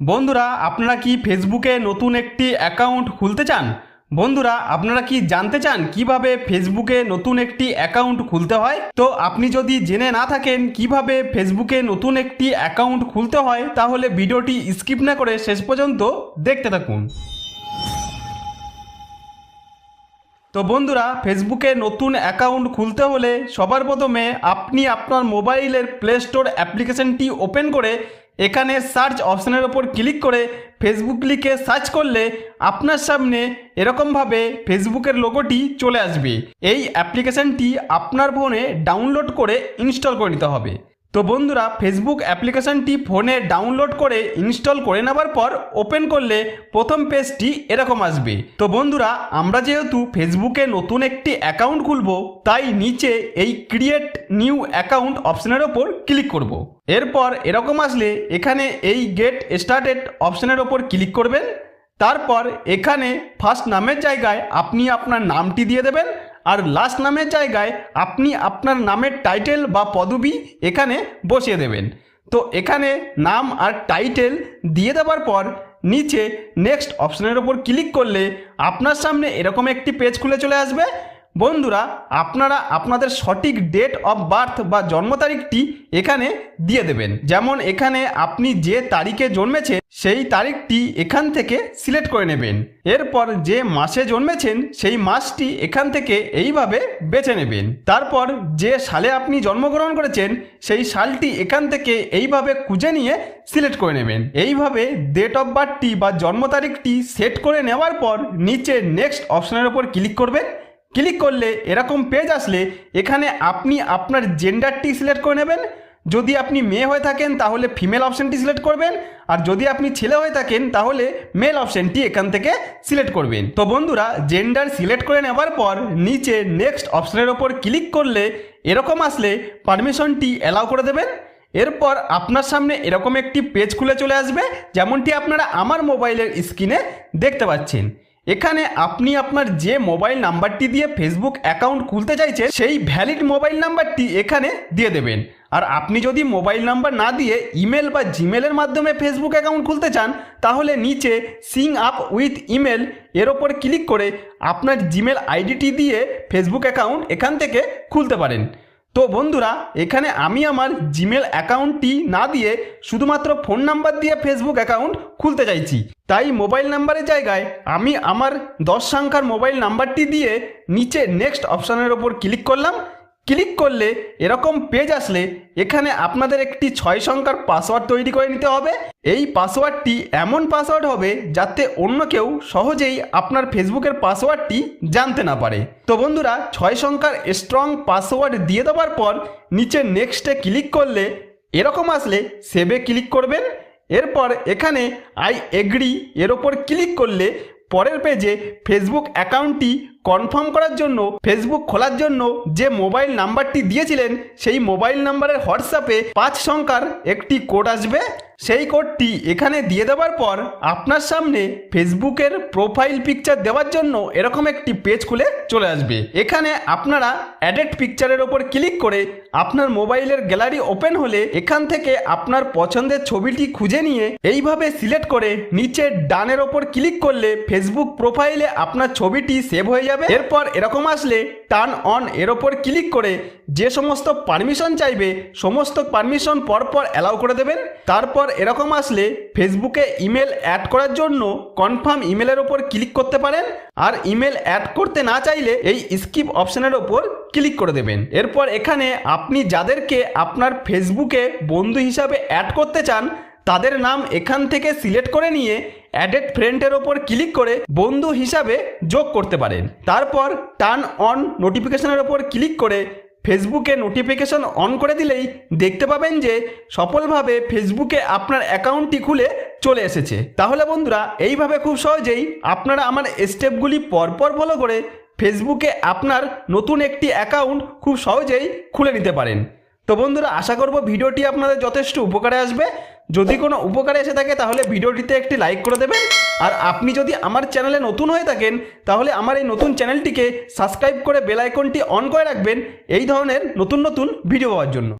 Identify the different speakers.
Speaker 1: বন্ধুরা, আপনারা কি ফেসবুকে নতুন একটি অ্যাকাউন্ট খুলতে চান? বন্ধুরা, আপনারা কি জানতে চান কীভাবে ফেসবুকে নতুন একটি অ্যাকাউন্ট খুলতে হয়? তো আপনি যদি জেনে না থাকেন কীভাবে ফেসবুকে নতুন একটি অ্যাকাউন্ট খুলতে হয়, তাহলে ভিডিওটি স্কিপ না করে শেষ পর্যন্ত দেখতে থাকুন। তো বন্ধুরা, ফেসবুকে নতুন অ্যাকাউন্ট খুলতে হলে সবার প্রথমে আপনি আপনার মোবাইলের প্লে স্টোর অ্যাপ্লিকেশনটি ওপেন করে এখানে সার্চ অপশানের ওপর ক্লিক করে ফেসবুক লিখে সার্চ করলে আপনার সামনে এরকমভাবে ফেসবুকের লোগোটি চলে আসবে। এই অ্যাপ্লিকেশানটি আপনার ফোনে ডাউনলোড করে ইনস্টল করে নিতে হবে। তো বন্ধুরা ফেসবুক অ্যাপ্লিকেশনটি ফোনে ডাউনলোড করে ইনস্টল করে নেবার পর ওপেন করলে প্রথম পেজটি এরকম আসবে। তো বন্ধুরা, আমরা যেহেতু ফেসবুকে নতুন একটি অ্যাকাউন্ট খুলবো, তাই নিচে এই ক্রিয়েট নিউ অ্যাকাউন্ট অপশনের ওপর ক্লিক করব। এরপর এরকম আসলে এখানে এই গেট স্টার্টেড অপশনের ওপর ক্লিক করবেন। তারপর এখানে ফার্স্ট নামের জায়গায় আপনি আপনার নামটি দিয়ে দেবেন। আর লাস্ট নামের জায়গায় আপনি আপনার নামের টাইটেল বা পদবি এখানে বসিয়ে দেবেন। তো এখানে নাম আর টাইটেল দিয়ে দেওয়ার পর নিচে নেক্সট অপশনের ওপর ক্লিক করলে আপনার সামনে এরকম একটি পেজ খুলে চলে আসবে। বন্ধুরা, আপনারা আপনাদের সঠিক ডেট অফ বার্থ বা জন্ম তারিখটি এখানে দিয়ে দেবেন। যেমন এখানে আপনি যে তারিখে জন্মেছে সেই তারিখটি এখান থেকে সিলেক্ট করে নেবেন। এরপর যে মাসে জন্মেছেন, সেই মাসটি এখান থেকে এইভাবে বেছে নেবেন। তারপর যে সালে আপনি জন্মগ্রহণ করেছেন, সেই সালটি এখান থেকে এইভাবে খুঁজে নিয়ে সিলেক্ট করে নেবেন। এইভাবে ডেট অফ বার্থটি বা জন্ম তারিখটি সেট করে নেওয়ার পর নিচে নেক্সট অপশনের ওপর ক্লিক করবেন। ক্লিক করলে এরকম পেজ আসলে এখানে আপনি আপনার জেন্ডারটি সিলেক্ট করে নেবেন। যদি আপনি মেয়ে হয়ে থাকেন তাহলে ফিমেল অপশানটি সিলেক্ট করবেন। আর যদি আপনি ছেলে হয়ে থাকেন তাহলে মেল অপশানটি এখান থেকে সিলেক্ট করবেন। তো বন্ধুরা, জেন্ডার সিলেক্ট করে নেওয়ার পর নিচে নেক্সট অপশানের ওপর ক্লিক করলে এরকম আসলে পারমিশনটি অ্যালাউ করে দেবেন। এরপর আপনার সামনে এরকম একটি পেজ খুলে চলে আসবে, যেমনটি আপনারা আমার মোবাইলের স্ক্রিনে দেখতে পাচ্ছেন। এখানে আপনি আপনার যে মোবাইল নাম্বারটি দিয়ে ফেসবুক অ্যাকাউন্ট খুলতে চাইছেন, সেই ভ্যালিড মোবাইল নাম্বারটি এখানে দিয়ে দেবেন। আর আপনি যদি মোবাইল নাম্বার না দিয়ে ইমেল বা জিমেলের মাধ্যমে ফেসবুক অ্যাকাউন্ট খুলতে চান, তাহলে নিচে সিং আপ উইথ ইমেল এর ওপর ক্লিক করে আপনার জিমেল আইডিটি দিয়ে ফেসবুক অ্যাকাউন্ট এখান থেকে খুলতে পারেন। তো বন্ধুরা, এখানে আমি আমার জিমেল অ্যাকাউন্টটি না দিয়ে শুধুমাত্র ফোন নাম্বার দিয়ে ফেসবুক অ্যাকাউন্ট খুলতে চাইছি। তাই মোবাইল নাম্বারের জায়গায় আমি আমার দশ সংখ্যার মোবাইল নাম্বারটি দিয়ে নিচে নেক্সট অপশানের ওপর ক্লিক করলাম। ক্লিক করলে এরকম পেজ আসলে এখানে আপনাদের একটি ছয় সংখ্যার পাসওয়ার্ড তৈরি করে নিতে হবে। এই পাসওয়ার্ডটি এমন পাসওয়ার্ড হবে যাতে অন্য কেউ সহজেই আপনার ফেসবুকের পাসওয়ার্ডটি জানতে না পারে। তো বন্ধুরা, ছয় সংখ্যার স্ট্রং পাসওয়ার্ড দিয়ে দেওয়ার পর নিচে নেক্সটে ক্লিক করলে এরকম আসলে সেভে ক্লিক করবেন। এরপর এখানে আই এগ্রি এর ওপর ক্লিক করলে পরের পেজে ফেসবুক অ্যাকাউন্টটি কনফার্ম করার জন্য, ফেসবুক খোলার জন্য যে মোবাইল নাম্বারটি দিয়েছিলেন, সেই মোবাইল নাম্বারের হোয়াটসঅ্যাপে পাঁচ সংখ্যার একটি কোড আসবে। সেই কোডটি এখানে দিয়ে দেওয়ার পর আপনার সামনে ফেসবুকের প্রোফাইল পিকচার দেওয়ার জন্য এরকম একটি পেজ খুলে চলে আসবে। এখানে আপনারা অ্যাডেড পিকচারের ওপর ক্লিক করে আপনার মোবাইলের গ্যালারি ওপেন হলে এখান থেকে আপনার পছন্দের ছবিটি খুঁজে নিয়ে এইভাবে সিলেক্ট করে নিচে ডানের ওপর ক্লিক করলে ফেসবুক প্রোফাইলে আপনার ছবিটি সেভ হয়ে যাবে। এরপর এরকম আসলে টার্ন অন এর ওপর ক্লিক করে যে সমস্ত পারমিশন চাইবে, সমস্ত পারমিশন পরপর অ্যালাউ করে দেবেন। তারপর এরকম আসলে ফেসবুকে ইমেল অ্যাড করার জন্য কনফার্ম ইমেলের ওপর ক্লিক করতে পারেন। আর ইমেল অ্যাড করতে না চাইলে এই স্কিপ অপশনের ওপর ক্লিক করে দেবেন। এরপর এখানে আপনি যাদেরকে আপনার ফেসবুকে বন্ধু হিসাবে অ্যাড করতে চান, তাদের নাম এখান থেকে সিলেক্ট করে নিয়ে অ্যাডেড ফ্রেন্ডের ওপর ক্লিক করে বন্ধু হিসাবে যোগ করতে পারেন। তারপর টার্ন অন নোটিফিকেশনের ওপর ক্লিক করে ফেসবুকে নোটিফিকেশন অন করে দিলেই দেখতে পাবেন যে সফলভাবে ফেসবুকে আপনার অ্যাকাউন্টটি খুলে চলে এসেছে। তাহলে বন্ধুরা, এইভাবে খুব সহজেই আপনারা আমার স্টেপগুলি পরপর ফলো করে ফেসবুকে আপনার নতুন একটি অ্যাকাউন্ট খুব সহজেই খুলে নিতে পারেন। তো বন্ধুরা, আশা করব ভিডিওটি আপনাদের যথেষ্ট উপকারে আসবে। যদি কোনো উপকারে এসে থাকে, তাহলে ভিডিওটিতে একটি লাইক করে দেবেন। আর আপনি যদি আমার চ্যানেলে নতুন হয়ে থাকেন, তাহলে আমার এই নতুন চ্যানেলটিকে সাবস্ক্রাইব করে বেল আইকনটি অন করে রাখবেন। এই ধরনের নতুন নতুন ভিডিও পাওয়ার জন্য।